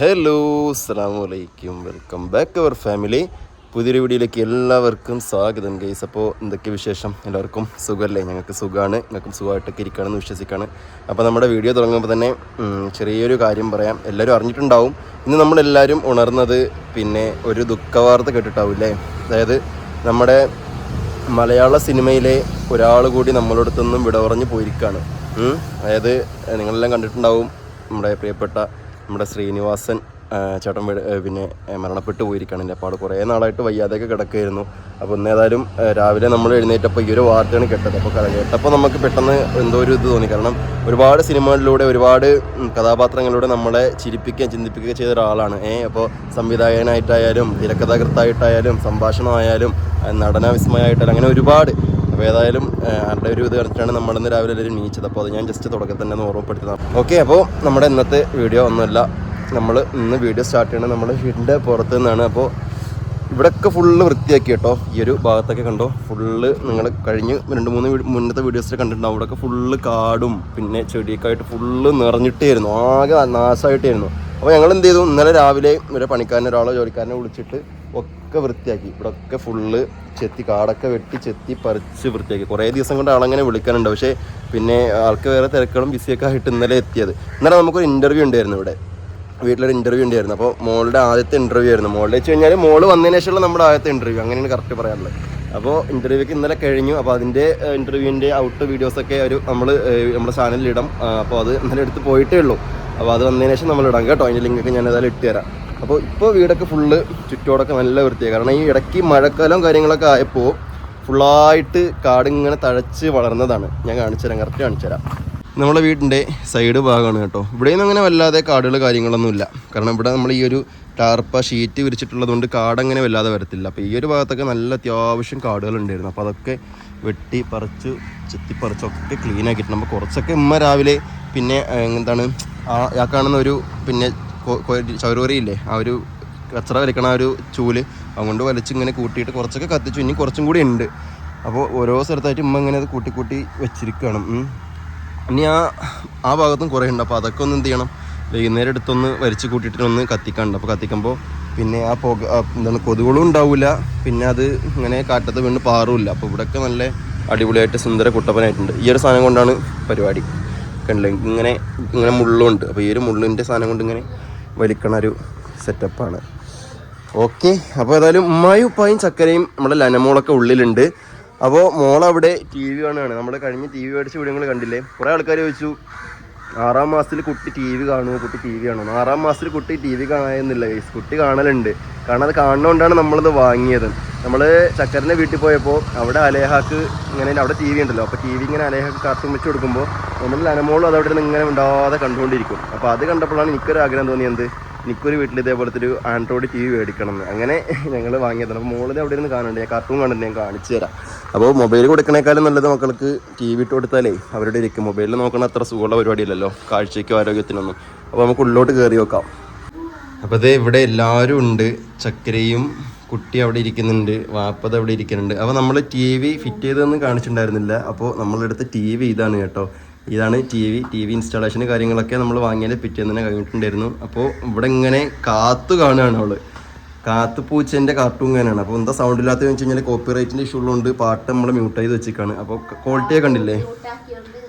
Hello അസ്സാം വലൈക്കും welcome back അവർ family പുതിയൊരു വീഡിയോയിലേക്ക് എല്ലാവർക്കും സ്വാഗതം ഗൈസ് അപ്പോൾ എന്തൊക്കെ വിശേഷം? എല്ലാവർക്കും സുഖമല്ലേ? ഞങ്ങൾക്ക് സുഖമാണ്. ഞങ്ങൾക്കും സുഖമായിട്ടൊക്കെ ഇരിക്കുകയാണെന്ന് വിശ്വസിക്കുകയാണ്. അപ്പോൾ നമ്മുടെ വീഡിയോ തുടങ്ങുമ്പോൾ തന്നെ ചെറിയൊരു കാര്യം പറയാം. എല്ലാവരും അറിഞ്ഞിട്ടുണ്ടാവും. ഇന്ന് നമ്മളെല്ലാവരും ഉണർന്നത് പിന്നെ ഒരു ദുഃഖവാർത്ത കേട്ടിട്ടാവില്ലേ അതായത് നമ്മുടെ മലയാള സിനിമയിലെ ഒരാൾ കൂടി നമ്മളടുത്തൊന്നും വിട പോയിരിക്കുകയാണ്. അതായത് നിങ്ങളെല്ലാം കണ്ടിട്ടുണ്ടാവും. നമ്മുടെ പ്രിയപ്പെട്ട നമ്മുടെ ശ്രീനിവാസൻ ചേട്ടൻ പിന്നെ മരണപ്പെട്ടു പോയിരിക്കുകയാണ്. എന്റെ അപ്പാട് കുറേ നാളായിട്ട് വയ്യാതെയൊക്കെ കിടക്കുകയായിരുന്നു. അപ്പോൾ ഇന്ന് ഏതായാലും രാവിലെ നമ്മൾ എഴുന്നേറ്റപ്പോൾ ഈ ഒരു വാർത്തയാണ് കേട്ടത്. അപ്പോൾ കേട്ടപ്പോൾ നമുക്ക് പെട്ടെന്ന് എന്തോ ഒരു ഇത് തോന്നി. കാരണം ഒരുപാട് സിനിമകളിലൂടെ ഒരുപാട് കഥാപാത്രങ്ങളിലൂടെ നമ്മളെ ചിരിപ്പിക്കുകയും ചിന്തിപ്പിക്കുകയും ചെയ്ത ഒരാളാണ്. ഏഹ് അപ്പോൾ സംവിധായകനായിട്ടായാലും തിരക്കഥാകൃത്തായിട്ടായാലും സംഭാഷണമായാലും ആ, നടന വിസ്മയമായിട്ടായാലും അങ്ങനെ ഒരുപാട് അപ്പോൾ ഏതായാലും ആരുടെ ഒരു ഇത് കണ്ടിട്ടാണ് നമ്മളിന്ന് രാവിലെ എല്ലാവരും നീച്ചത് അപ്പോൾ അത് ഞാൻ ജസ്റ്റ് തുടക്കത്തിൽ തന്നെ ഒന്ന് ഓർമ്മപ്പെടുത്തുന്നതാണ് ഓക്കെ അപ്പോൾ നമ്മുടെ ഇന്നത്തെ വീഡിയോ ഒന്നുമല്ല. നമ്മൾ ഇന്ന് വീഡിയോ സ്റ്റാർട്ട് ചെയ്യണത് നമ്മൾ വീടിന്റെ പുറത്ത് നിന്നാണ്. അപ്പോൾ ഇവിടെയൊക്കെ ഫുള്ള് വൃത്തിയാക്കി കേട്ടോ. ഈ ഒരു ഭാഗത്തൊക്കെ കണ്ടോ? ഫുള്ള് നിങ്ങൾ കഴിഞ്ഞ് രണ്ട് മൂന്ന് മുന്നത്തെ വീഡിയോസിൽ കണ്ടിട്ടുണ്ടാവും. അവിടെയൊക്കെ ഫുള്ള് കാടും പിന്നെ ചെടിയൊക്കെ ആയിട്ട് ഫുള്ള് നിറഞ്ഞിട്ടായിരുന്നു. ആകെ നാശമായിട്ടായിരുന്നു അപ്പോൾ ഞങ്ങൾ എന്ത് ചെയ്തു? ഇന്നലെ രാവിലെ ഒരു പണിക്കാരനെ ഒരാളോ ജോലിക്കാരനെ വിളിച്ചിട്ട് ഒക്കെ വൃത്തിയാക്കി. ഇവിടെ ഒക്കെ ഫുള്ള് ചെത്തി കാടൊക്കെ വെട്ടി ചെത്തി പറിച്ച് വൃത്തിയാക്കി. കുറേ ദിവസം കൊണ്ട് ആളങ്ങനെ വിളിക്കാനുണ്ട്. പക്ഷേ പിന്നെ ആൾക്ക് വേറെ തിരക്കുകളും ബിസിയൊക്കെ ആയിട്ട് ഇന്നലെ എത്തിയത്. ഇന്നലെ നമുക്കൊരു ഇന്റർവ്യൂ ഉണ്ടായിരുന്നു ഇവിടെ. വീട്ടിലൊരു ഇന്റർവ്യൂ ഉണ്ടായിരുന്നു. അപ്പോൾ മോളുടെ ആദ്യത്തെ ഇന്റർവ്യൂ ആയിരുന്നു. മോളുടെ വെച്ച് കഴിഞ്ഞാൽ മോൾ വന്നതിന് ശേഷമുള്ള നമ്മുടെ ആദ്യത്തെ ഇന്റർവ്യൂ അങ്ങനെയാണ് കറക്റ്റ് പറയാനുള്ളത്. അപ്പോൾ ഇന്റർവ്യൂക്ക് ഇന്നലെ കഴിഞ്ഞു. അപ്പോൾ അതിന്റെ ഇന്റർവ്യൂവിന്റെ ഔട്ട് വീഡിയോസൊക്കെ ഒരു നമ്മൾ നമ്മുടെ ചാനലിൽ ഇടാം. അപ്പോൾ അത് ഇന്നലെ എടുത്ത് പോയിട്ടേ ഉള്ളൂ. അപ്പോൾ അത് വന്നതിന് ശേഷം നമ്മൾ ഇടാം കേട്ടോ. അതിന്റെ ലിങ്കൊക്കെ ഞാൻ ഏതായാലും ഇട്ട് തരാം അപ്പോൾ ഇപ്പോൾ വീടൊക്കെ ഫുള്ള് ചുറ്റോടൊക്കെ നല്ല വൃത്തിയാണ് കാരണം ഈ ഇടയ്ക്ക് മഴക്കാലം കാര്യങ്ങളൊക്കെ ആയപ്പോൾ ഫുള്ളായിട്ട് കാടിങ്ങനെ തഴച്ച് വളർന്നതാണ്. ഞാൻ കാണിച്ചു തരാം കറക്റ്റ് കാണിച്ചു തരാം. നമ്മുടെ വീടിന്റെ സൈഡ് ഭാഗമാണ് കേട്ടോ. ഇവിടെയൊന്നും അങ്ങനെ വല്ലാതെ കാടുകൾ കാര്യങ്ങളൊന്നുമില്ല കാരണം ഇവിടെ നമ്മൾ ഈ ഒരു ടാർപ്പ ഷീറ്റ് വിരിച്ചിട്ടുള്ളതുകൊണ്ട് കാടങ്ങനെ വല്ലാതെ വരത്തില്ല. അപ്പോൾ ഈ ഒരു ഭാഗത്തൊക്കെ നല്ല അത്യാവശ്യം കാടുകൾ ഉണ്ടായിരുന്നു അപ്പോൾ അതൊക്കെ വെട്ടി പറിച്ച് ചെത്തിപ്പറിച്ചൊക്കെ ക്ലീൻ ആക്കിയിട്ടുണ്ട്. അപ്പോൾ കുറച്ചൊക്കെ ഉമ്മ രാവിലെ പിന്നെ എന്താണ് ആ കാണുന്ന ഒരു പിന്നെ ചവരോരിയില്ലേ? ആ ഒരു കച്ചറ വലിക്കണ ആ ഒരു ചൂൽ അതുകൊണ്ട് വലിച്ച് ഇങ്ങനെ കൂട്ടിയിട്ട് കുറച്ചൊക്കെ കത്തിച്ചു. ഇനി കുറച്ചും കൂടി ഉണ്ട്. അപ്പോൾ ഓരോ സ്ഥലത്തായിട്ട് ഉമ്മ ഇങ്ങനെ അത് കൂട്ടി കൂട്ടി വെച്ചിരിക്കുകയാണ്. ഇനി ആ ആ ഭാഗത്തും കുറേ ഉണ്ട്. അപ്പോൾ അതൊക്കെ ഒന്ന് എന്ത് ചെയ്യണം? വൈകുന്നേരം എടുത്തൊന്ന് വരച്ച് കൂട്ടിയിട്ട് ഒന്ന് കത്തിക്കാനുണ്ട് അപ്പോൾ കത്തിക്കുമ്പോൾ പിന്നെ ആ പുക എന്താണ് കൊതുകുകളും ഉണ്ടാവില്ല പിന്നെ അത് ഇങ്ങനെ കാറ്റത്ത് വീണ് പാറുമില്ല അപ്പോൾ ഇവിടെയൊക്കെ നല്ല അടിപൊളിയായിട്ട് സുന്ദര കുട്ടപ്പനായിട്ടുണ്ട്. ഈ ഒരു സാധനം കൊണ്ടാണ് പരിപാടി. കണ്ടില്ല? ഇങ്ങനെ ഇങ്ങനെ മുള്ളുണ്ട്. അപ്പോൾ ഈ ഒരു മുള്ളിന്റെ സാധനം കൊണ്ട് ഇങ്ങനെ വലിക്കണ ഒരു സെറ്റപ്പാണ് ഓക്കെ അപ്പോൾ ഏതായാലും ഉമ്മായും ഉപ്പായും ചക്കരയും നമ്മുടെ ലനമോളൊക്കെ ഉള്ളിലുണ്ട്. അപ്പോൾ മോളവിടെ ടി വി കാണുകയാണ്. നമ്മൾ കഴിഞ്ഞ ടി വി മേടിച്ച വീഡിയോ കണ്ടില്ലേ? കുറേ ആൾക്കാർ ചോദിച്ചു ആറാം മാസത്തിൽ കുട്ടി ടി വി കാണുമോ? കുട്ടി ടി വി കാണുമോ? ആറാം മാസത്തിൽ കുട്ടി ടി വി കാണാമെന്നില്ല ഗൈസ് കുട്ടി കാണലുണ്ട്. കാരണം അത് കാണുന്നതുകൊണ്ടാണ് നമ്മളിത് വാങ്ങിയത്. നമ്മൾ ചക്കരന്റെ വീട്ടിൽ പോയപ്പോൾ അവിടെ അലേഹാക്ക് ഇങ്ങനെ അവിടെ ടി വി ഉണ്ടല്ലോ. അപ്പോൾ ടി വി ഇങ്ങനെ അലേഹാക്ക് കാർട്ടൂൺ വെച്ച് കൊടുക്കുമ്പോൾ നമ്മൾ അനമോളും അത് അവിടെ നിന്ന് ഇങ്ങനെ ഉണ്ടാവാതെ കണ്ടുകൊണ്ടിരിക്കും. അപ്പോൾ അത് കണ്ടപ്പോഴാണ് എനിക്കൊരു ആഗ്രഹം തോന്നിയത് എനിക്കൊരു വീട്ടിൽ ഇതേപോലത്തെ ഒരു ആൻഡ്രോയിഡ് ടി വി മേടിക്കണം എന്ന്. അങ്ങനെ ഞങ്ങൾ വാങ്ങിയതാണ്. അപ്പോൾ മോളിൽ അവിടെ ഇരുന്ന് കാണുന്നുണ്ട്. ഞാൻ കാർട്ടൂൺ കാണുന്നുണ്ട് ഞാൻ കാണിച്ചു തരാം. അപ്പോൾ മൊബൈൽ കൊടുക്കണേക്കാളും നല്ലത് മക്കൾക്ക് ടി വി ഇട്ട് കൊടുത്താലേ അവരുടെ ഇരിക്കും. മൊബൈലിൽ നോക്കണ അത്ര സുഖമുള്ള പരിപാടിയില്ലല്ലോ. കാഴ്ചയ്ക്കും ആരോഗ്യത്തിനൊന്നും. അപ്പോൾ നമുക്ക് ഉള്ളോട്ട് കയറി നോക്കാം. അപ്പോൾ ഇത് ഇവിടെ എല്ലാവരും ഉണ്ട്. ചക്കരയും കുട്ടി അവിടെ ഇരിക്കുന്നുണ്ട്. വാപ്പത് അവിടെ ഇരിക്കുന്നുണ്ട്. അപ്പോൾ നമ്മൾ ടി വി ഫിറ്റ് ചെയ്തതൊന്നും കാണിച്ചിട്ടുണ്ടായിരുന്നില്ല. അപ്പോൾ നമ്മളെടുത്ത ടി വി ഇതാണ് കേട്ടോ. ഇതാണ് ടി വി ടി വി ഇൻസ്റ്റാളേഷന് കാര്യങ്ങളൊക്കെ നമ്മൾ വാങ്ങിയാൽ പിറ്റേന്ന് തന്നെ കഴിഞ്ഞിട്ടുണ്ടായിരുന്നു. അപ്പോൾ ഇവിടെ ഇങ്ങനെ കാത്തു കാണുകയാണ് അവൾ. കാത്തു പൂച്ചേന്റെ കാർട്ടൂൺ കാണാണ് അപ്പോൾ എന്താ സൗണ്ട് ഇല്ലാത്തത് വെച്ച് കഴിഞ്ഞാൽ കോപ്പി റൈറ്റിന്റെ ഇഷ്യൂ ഉള്ളതുകൊണ്ട് പാട്ട് നമ്മൾ മ്യൂട്ട് ചെയ്ത് വെച്ചിരിക്കുകയാണ് അപ്പോൾ ക്വാളിറ്റിയൊക്കെ കണ്ടില്ലേ?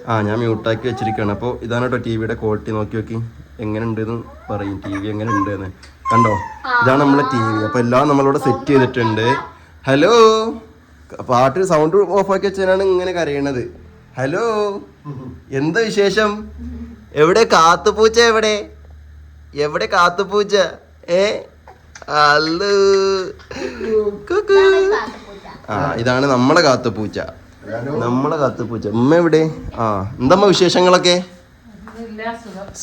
ആ ഞാൻ മ്യൂട്ടാക്കി വെച്ചിരിക്കുകയാണ് അപ്പോൾ ഇതാണ് കേട്ടോ ടി വിയുടെ ക്വാളിറ്റി നോക്കി നോക്കി. എങ്ങനെ ഉണ്ടെന്ന് പറയും. ടി വി എങ്ങനെ ഉണ്ട് എന്ന് കണ്ടോ? ഇതാണ് നമ്മളെ ടി വി അപ്പോൾ എല്ലാം നമ്മളിവിടെ സെറ്റ് ചെയ്തിട്ടുണ്ട്. ഹലോ പാട്ട് സൗണ്ട് ഓഫാക്കി വെച്ചതിനാണ് ഇങ്ങനെ കരയണത്. ഹലോ. എന്താ വിശേഷം? എവിടെ കാത്തുപൂച്ച എവിടെ? എവിടെ കാത്തുപൂച്ച? ഏ? അല്ലു. ആ ഇതാണ് നമ്മളെ കാത്തുപൂച്ച. നമ്മളെ കാത്തുപൂച്ച. ഉമ്മ എവിടെ? ആ എന്തമ്മ വിശേഷങ്ങളൊക്കെ?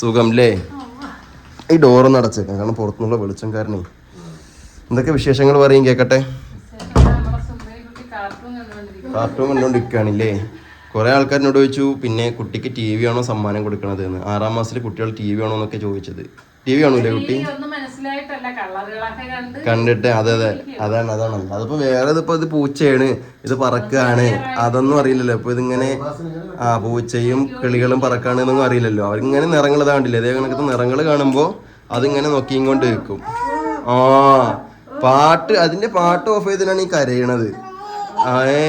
സുഖം അല്ലേ ഈ ഡോറൊന്ന് അടച്ചേക്കാം. കാരണം പുറത്തുനിന്നുള്ള വെളിച്ചം കാരണേ എന്തൊക്കെ വിശേഷങ്ങൾ പറയും? കേക്കട്ടെ. കാർട്ടൂൺ കണ്ടുകൊണ്ടിരിക്കുകയാണില്ലേ? കുറെ ആൾക്കാരിനോട് ചോദിച്ചു പിന്നെ കുട്ടിക്ക് ടി വി ആണോ സമ്മാനം കൊടുക്കണത്? എന്ന്. ആറാം മാസത്തിൽ കുട്ടികൾ ടി വി ആണോ എന്നൊക്കെ ചോദിച്ചത്. ടി വി ആണോ കുട്ടി? കണ്ടിട്ട് അതെ അതെ. അതാണ് അതാണ്. അതിപ്പോ വേറെ ഇതിപ്പോ ഇത് പൂച്ചയാണ്. ഇത് പറക്കാണ്. അതൊന്നും അറിയില്ലല്ലോ. ഇപ്പൊ ഇതിങ്ങനെ ആ പൂച്ചയും കിളികളും പറക്കാണ് എന്നൊന്നും അറിയില്ലല്ലോ. അവരിങ്ങനെ നിറങ്ങൾ കണ്ടില്ലേ? അതേ കണക്കത്തെ നിറങ്ങൾ കാണുമ്പോ അതിങ്ങനെ നോക്കിയും വെക്കും ആ പാട്ട് അതിന്റെ പാട്ട് ഓഫ് ചെയ്തിട്ടാണ് ഈ കരയണത്. ആ ഏ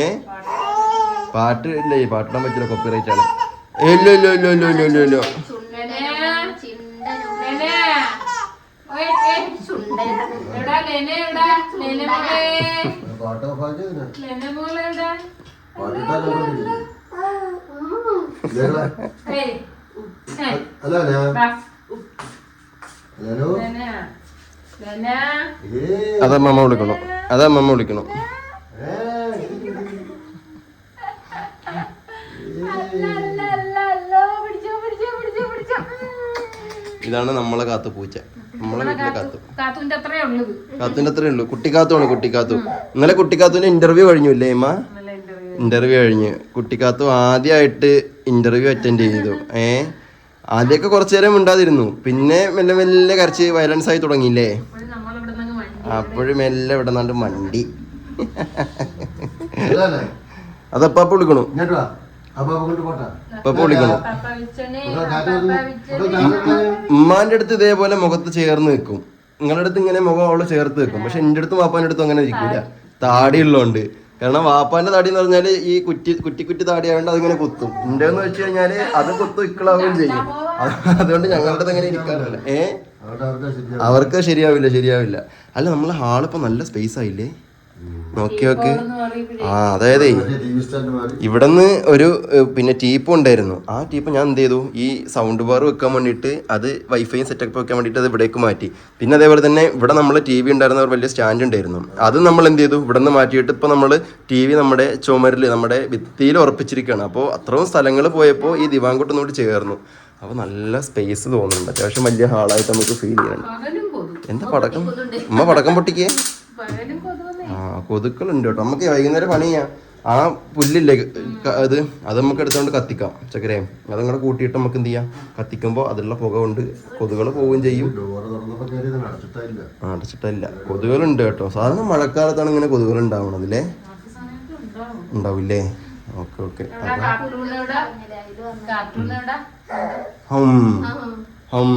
ഏ? പാട്ട് ഇല്ല ഈ പാട്ടിടാൻ പറ്റില്ല കോപ്പിറൈറ്റ് ആണ് ഇല്ല ഇല്ല ഇല്ല ഇല്ലോ ഇല്ലോ ഇല്ലോ ഇല്ലോ അതമ്മ വിളിക്കണം. അതമ്മ ഓയ്, ഇതാണ് നമ്മളെ കാത്തു പൂച്ച. നമ്മളെ വീട്ടിലെ കാത്തു കാത്തുന്റെ അത്രേ ഉള്ളത്. കാത്തുന്റെ അത്രേ ഉള്ളൂ. കുട്ടിക്കാത്തുമാണ് കുട്ടിക്കാത്തു. ഇന്നലെ കുട്ടിക്കാത്തുവിന്റെ ഇന്റർവ്യൂ കഴിഞ്ഞു ഇല്ലേ അമ്മ നല്ല ഇന്റർവ്യൂ ഇന്റർവ്യൂ കഴിഞ്ഞ്. കുട്ടിക്കാത്തു ആദ്യമായിട്ട് ഇന്റർവ്യൂ അറ്റൻഡ് ചെയ്തു. ഏ? ആദ്യമൊക്കെ കുറച്ചു നേരം ഉണ്ടാതിരുന്നു പിന്നെ മെല്ലെ മെല്ലെ കരച്ച് വയലൻസ് ആയി തുടങ്ങിയില്ലേ? അപ്പോഴും മെല്ലെ ഇവിടെ നിന്നാണ്ട് മണ്ടി? അതപ്പാ വിളിക്കണു. ഉമ്മാന്റെ അടുത്ത് ഇതേപോലെ മുഖത്ത് ചേർന്ന് നിൽക്കും നിങ്ങളുടെ അടുത്ത് ഇങ്ങനെ മുഖം അവൾ ചേർത്ത് നിൽക്കും പക്ഷെ എന്റെ അടുത്തും വാപ്പാന്റെ അടുത്തും അങ്ങനെ ഇരിക്കൂല. താടി. ഉള്ളതുകൊണ്ട് കാരണം വാപ്പാന്റെ താടി എന്ന് പറഞ്ഞാൽ ഈ കുറ്റി കുറ്റി കുറ്റി താടി ആയതുകൊണ്ട് അതിങ്ങനെ കുത്തും. എന്റെ എന്ന് വെച്ച് കഴിഞ്ഞാൽ അത് കുത്തും ഇക്കളാവുകയും ചെയ്യും. അതുകൊണ്ട് ഞങ്ങളുടെ അടുത്ത് അങ്ങനെ ഇരിക്കാറില്ല. ഏ? അവർക്ക് അവർക്ക് ശരിയാവില്ല ശരിയാവില്ല. അല്ല നമ്മളെ ഹാളിപ്പോ നല്ല സ്പേസ് ആയില്ലേ? നോക്കി നോക്ക്. ആ അതായത് ഇവിടുന്ന് ഒരു പിന്നെ ടീപ്പ് ഉണ്ടായിരുന്നു. ആ ടീപ്പ് ഞാൻ എന്ത് ചെയ്തു? ഈ സൗണ്ട് ബാർ വെക്കാൻ വേണ്ടിയിട്ട് അത് വൈഫൈ സെറ്റപ്പ് വെക്കാൻ വേണ്ടിയിട്ട് അത് ഇവിടേക്ക് മാറ്റി. പിന്നെ അതേപോലെ തന്നെ ഇവിടെ നമ്മൾ ടി വി ഉണ്ടായിരുന്ന ഒരു വലിയ സ്റ്റാൻഡ് ഉണ്ടായിരുന്നു. അത് നമ്മൾ എന്ത് ചെയ്തു? ഇവിടെ നിന്ന് മാറ്റിയിട്ട് ഇപ്പോൾ നമ്മൾ ടി വി നമ്മുടെ ചുമരിൽ നമ്മുടെ ഭിത്തിയിൽ ഉറപ്പിച്ചിരിക്കുകയാണ്. അപ്പോൾ അത്രയും സ്ഥലങ്ങൾ പോയപ്പോൾ ഈ ദിവാങ്കുട്ടനോട് ചേർന്നു. അപ്പോൾ നല്ല സ്പേസ് തോന്നുന്നുണ്ട്. അത്യാവശ്യം വലിയ ഹാളായിട്ട് നമുക്ക് ഫീൽ ചെയ്യുന്നുണ്ട്. എന്താ പടക്കം? അമ്മ പടക്കം പൊട്ടിക്കേ? കൊതുക്കളുണ്ട് കേട്ടോ നമുക്ക് വൈകുന്നേരം പണി ചെയ്യാം. ആ പുല്ലില്ലേ അത് അത് നമുക്ക് എടുത്തുകൊണ്ട് കത്തിക്കാം ചക്കരയും കൂടെ കൂട്ടിയിട്ട് നമുക്ക് എന്ത് ചെയ്യാം? കത്തിക്കുമ്പോൾ അതിലുള്ള പുക കൊണ്ട് കൊതുകൾ പോവുകയും ചെയ്യും. അടച്ചിട്ടില്ല കൊതുകളുണ്ട് കേട്ടോ. സാധാരണ മഴക്കാലത്താണ് ഇങ്ങനെ കൊതുകൾ ഉണ്ടാവണത് അല്ലേ? ഉണ്ടാവില്ലേ? Okay okay. ഹം. ഹം.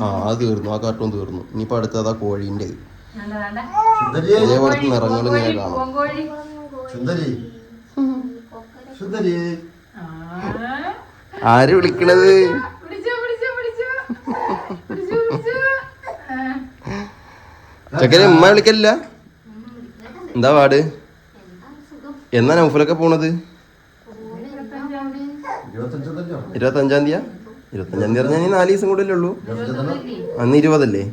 ആ അത് തീർന്നു. ആ കാർട്ടൂൺ തീർന്നു. ഇനിയിപ്പോൾ അടുത്തത് ആ കോഴീന്റെ നല്ലതാണ്ട സുന്ദരിയെ അതേപോലത്തെ നിറങ്ങൾ ഇങ്ങനെ കാണാം. സുന്ദരി? സുന്ദരി? ആ. ആര് വിളിക്കണത്. ചക്കര ഉമ്മ വിളിക്കല്ല എന്താ പാട്? എന്നാ നൗഫലൊക്കെ പോണത്? ഇരുപത്തഞ്ചാം തീയതി? ഇരുപത്തഞ്ചാം തീയതി പറഞ്ഞാൽ നാല് ദിവസം കൂടെ അല്ലേ ഉള്ളൂ അന്ന് ഇരുപതല്ലേ?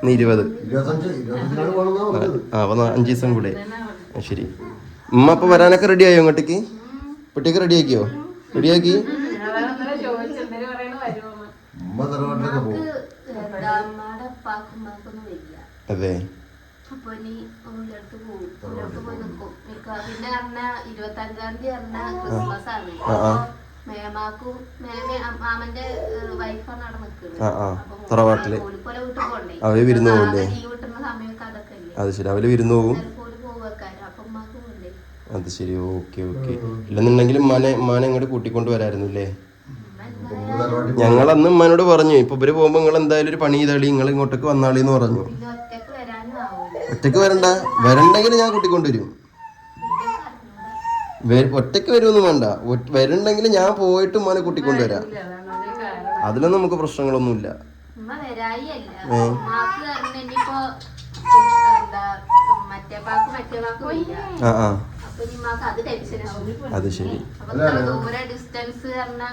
ഇന്ന് ഇരുപത്. ഇരുപത്തഞ്ച് ആ അപ്പൊ അഞ്ച് ദിവസം കൂടെ. ശരി. ഉമ്മ അപ്പൊ വരാനൊക്കെ റെഡി ആയോ അങ്ങോട്ടേക്ക് കുട്ടിയൊക്കെ റെഡി ആക്കിയോ? റെഡി ആക്കി? അതെ. പിന്നെ പറഞ്ഞ തീയതി ക്രിസ്മസ് ആണ്. ആ, ആ. മേമാക്കും മേമ മാമന്റെ വൈഫാണ് അവിടെ നിൽക്കുന്നത്. തറവാട്ടിൽ. അവർ വിരുന്ന് പോകണ്ടേ അത് ശരി. അവർ വിരുന്ന് പോകും അത് ശരി. Okay okay. ഇല്ലെന്നുണ്ടെങ്കിൽ ഉമ്മാനെ ഉമ്മാനെ ഇങ്ങോട്ട് കൂട്ടിക്കൊണ്ട് വരായിരുന്നു അല്ലേ ഞങ്ങൾ അന്ന് ഉമ്മാനോട് പറഞ്ഞു ഇപ്പൊ ഇവർ പോകുമ്പോ നിങ്ങൾ എന്തായാലും ഒരു പണി ചെയ്താളി നിങ്ങൾ ഇങ്ങോട്ടേക്ക് വന്നാളി എന്ന് പറഞ്ഞു. ഒറ്റയ്ക്ക് വരണ്ട. വരണ്ടെങ്കിൽ ഞാൻ കൂട്ടിക്കൊണ്ടുവരും ഒറ്റയ്ക്ക് വരുമൊന്നും വേണ്ട. വരുന്നുണ്ടെങ്കിൽ ഞാൻ പോയിട്ട് മോനെ കൂട്ടിക്കൊണ്ടുവരാം അതിലൊന്നും നമുക്ക് പ്രശ്നങ്ങളൊന്നുമില്ല. ആ ആ. അത് ശരി.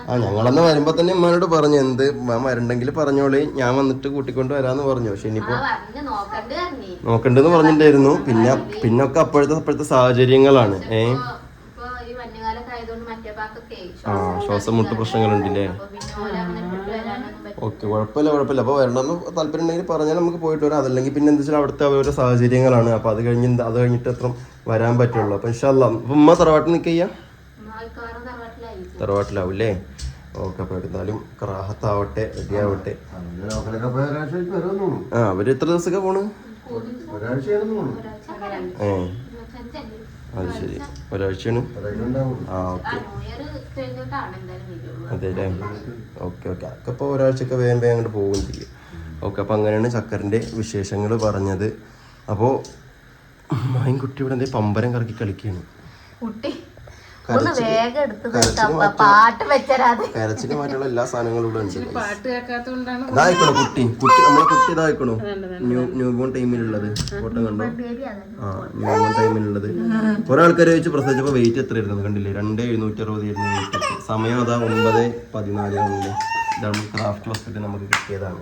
ആ ഞങ്ങളന്ന് വരുമ്പോ തന്നെ ഉമ്മാനോട് പറഞ്ഞു എന്ത് ഉമ്മ വരണ്ടെങ്കിൽ പറഞ്ഞോളി. ഞാൻ വന്നിട്ട് കൂട്ടിക്കൊണ്ട് വരാന്ന് പറഞ്ഞു. പക്ഷെ ആ ഇനിയിപ്പോ നോക്കണ്ടെന്ന് പറഞ്ഞിട്ടുണ്ടായിരുന്നു. പിന്നെ പിന്നൊക്കെ അപ്പോഴത്തെ അപ്പോഴത്തെ സാഹചര്യങ്ങളാണ്. ഏ ഇപ്പൊ ഇപ്പൊ ഈ മഞ്ഞുകാലൊക്കെ ആയതുകൊണ്ട് മറ്റേ പാക്കൊക്കെ ആ ശ്വാസം മുട്ട് പ്രശ്നങ്ങളുണ്ടല്ലേ ഓക്കെ കുഴപ്പമില്ല കുഴപ്പമില്ല. അപ്പോൾ വരണമെന്ന് താല്പര്യം ഉണ്ടെങ്കിൽ പറഞ്ഞാൽ നമുക്ക് പോയിട്ട് വരാം. അതല്ലെങ്കിൽ പിന്നെ എന്താ വെച്ചാൽ അവിടുത്തെ അവരുടെ സാഹചര്യങ്ങളാണ്. അപ്പോൾ അത് കഴിഞ്ഞ് എന്ത് അത് കഴിഞ്ഞിട്ട് അത്ര വരാൻ പറ്റുള്ളൂ. അപ്പോൾ ഇൻഷാല്ല അപ്പം ഉമ്മ തറവാട്ടിൽ നിൽക്കുക തറവാട്ടിലാവും അല്ലേ ഓക്കെ അപ്പോൾ എന്തായാലും ക്രാഹത്താവട്ടെ റെഡി ആവട്ടെ ആ അവർ എത്ര ദിവസമൊക്കെ പോണ്? ഏ. അത് ശരി. ഒരാഴ്ചയാണ്? ആ ഓക്കെ. അതെ അല്ലേ? Okay okay. അതൊക്കെ ഇപ്പോൾ ഒരാഴ്ചയൊക്കെ വേഗം വേഗം അങ്ങോട്ട് ചെയ്യും. ഓക്കെ അപ്പോൾ അങ്ങനെയാണ് ചക്കറിന്റെ വിശേഷങ്ങൾ പറഞ്ഞത്. അപ്പോൾ മായൻകുട്ടി ഇവിടെ എന്തേ പമ്പരം കറക്കി കളിക്കുകയാണ് കുട്ടി. കരച്ചിന് മാറ്റുള്ള എല്ലാ സാധനങ്ങളും ഇവിടെ ഉണ്ട്. ഇതായിക്കണോ കുട്ടി. കുട്ടി നമ്മളെ കുട്ടി ഇതായിക്കണോ ന്യൂ ന്യൂ ബോൺ ടൈമിലുള്ളത്. ഫോട്ടോ കണ്ടോ? ആ ന്യൂ ബോൺ ടൈമിലുള്ളത്. കുറെ ആൾക്കാർ വെച്ച് പ്രസവിച്ചപ്പോ വെയിറ്റ് എത്ര ഇരുന്നത് കണ്ടില്ലേ? രണ്ട് എഴുന്നൂറ്റി അറുപത് വെയിറ്റ് സമയം അതാ ഒമ്പത് പതിനാല് ആണല്ലേ ഇതാണ് ക്രാഫ്റ്റ് വസ്തുക്കൾ നമുക്ക് കിട്ടിയതാണ്.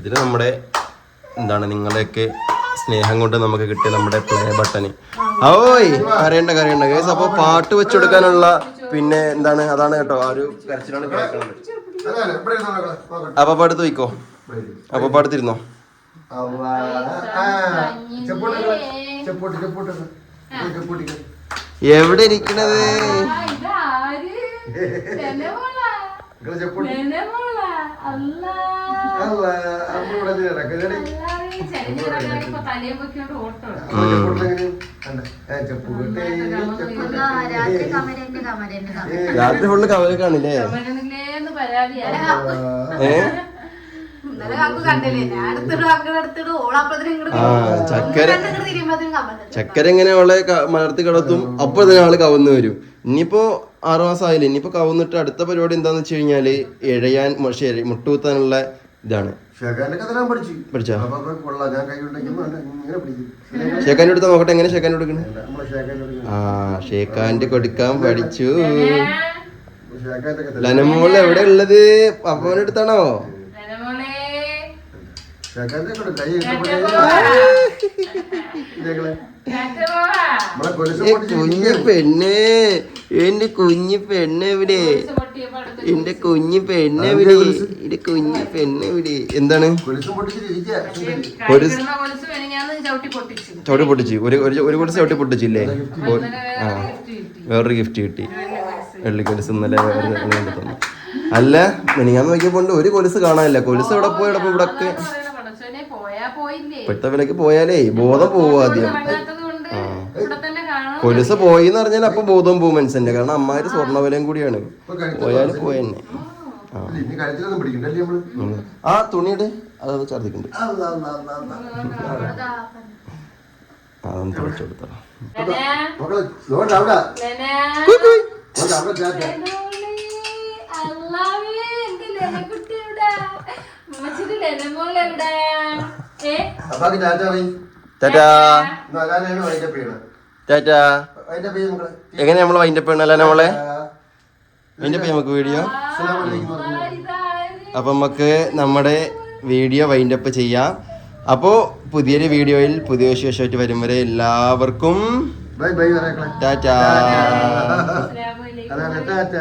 ഇതിൽ നമ്മുടെ എന്താണ് നിങ്ങളെയൊക്കെ സ്നേഹം കൊണ്ട് നമുക്ക് കിട്ടിയ നമ്മുടെ പ്ലേ ബട്ടൺ ഓയ് കരയണ്ട കരയണ്ട കേസ് അപ്പൊ പാട്ട് വെച്ചെടുക്കാനുള്ള പിന്നെ എന്താണ് അതാണ് കേട്ടോ ആ ഒരു കരച്ചിലാണ് കേൾക്കുന്നത്. അപ്പൊ പാടുത്ത് വയ്ക്കോ. അപ്പൊ ഇങ്ങൾ. എവിടെ ഇരിക്കണത് ചെപ്പോട്ട്. രാത്രി ഫുള്ള് കവലക്കാണില്ലേ ഏ? ചക്കര ചക്കര എങ്ങനെ അവളെ മലർത്തി കിടത്തും. അപ്പൊ തന്നെ ആൾ കവന്ന് വരും. ഇനിയിപ്പോ ആറു മാസമായില്ല ആയില്ലേ ഇനിയിപ്പോ കവന്നിട്ട് അടുത്ത പരിപാടി എന്താന്ന് വെച്ച് കഴിഞ്ഞാൽ എഴയാൻ മുട്ടുകുത്താനുള്ള ഇതാണ്. ഷേഖാന്റെ അടുത്ത് നോക്കട്ടെ എങ്ങനെ ഷേഖാന്റെ കൊടുക്കണേ ആ ഷേഖാന്റെ കൊടുക്കാൻ പഠിച്ചു. ലനമോൾ എവിടെ ഉള്ളത്? അടുത്താണോ ലെനമോളെ ഷെഖാന്റെ കൂടെ കൈ ഇട്ടപ്പോഴേ ഇതേകളെ കാറ്റോളാ. നമ്മളെ കൊലുസ് ഏ പൊട്ടിച്ച് കുഞ്ഞു പെണ്ണ്. എന്റെ കുഞ്ഞു പെണ്ണ് അടുത്ത് എന്റെ കുഞ്ഞു പെണ്ണ് എവിടെ? എന്റെ കുഞ്ഞു പെണ്ണ് എവിടെ? എന്താണ്? ചവിട്ടി പൊട്ടിച്ചു. ഒരു ഒരു ഒരു കൊലുസ് ചവിട്ടി പൊട്ടിച്ചില്ലേ? ആ. വേറൊരു ഗിഫ്റ്റ് കിട്ടി. വെള്ളി കൊലുസ്. വെള്ളി കൊലുസ് ഇന്നലെ വേറെ തന്നു. അല്ല മിനിങ്ങാന്ന് നോക്കിയപ്പോണ്ട് ഒരു കൊലുസ് കാണാനില്ല. കൊലുസ് എവിടെ പോയി? എവിടെ ഇവിടെ ഒക്കെ ഇപ്പോഴത്തെ വിലക്ക് പോയാലേ ബോധം പോവും ആദ്യം. കൊലുസ് പോയി എന്ന് പറഞ്ഞാൽ അപ്പൊ ബോധം പോവും മനസ്സിന്റെ. കാരണം അമ്മാര് സ്വർണ വിലയും കൂടിയാണ് പോയാലും പോയെന്നെ. ആ. തുണിയുടെ. അത് ഛർദിക്കുന്നുണ്ട്. അതൊന്ന് തുറച്ചു കൊടുത്തോ. അല്ലാവേ, എന്റെ ലെനക്കുട്ടി എവിടാ? ഏ? അപ്പാക്ക് പറയും. ടാറ്റാ. എന്നാ ഞാനാണ് വൈൻഡപ്പ് ചെയ്യണം ടാറ്റാ. വൈൻഡപ്പ് ചെയ്യും മക്കളെ. എങ്ങനെ നമ്മൾ വൈൻഡപ്പ് ചെയ്യണല്ലേ നമ്മളെ? വൈൻഡപ്പ് ചെയ്യാം നമുക്ക് വീഡിയോ? അപ്പം നമുക്ക് നമ്മുടെ വീഡിയോ വൈൻഡപ്പ് ചെയ്യാം. അപ്പോൾ പുതിയൊരു വീഡിയോയിൽ പുതിയ വിശേഷമായിട്ട് വരും വരെ എല്ലാവർക്കും ബൈ ബൈ പറയാ ടാറ്റാ. അസ്സലാമു അലൈക്കും. അതാണ് ടാറ്റ.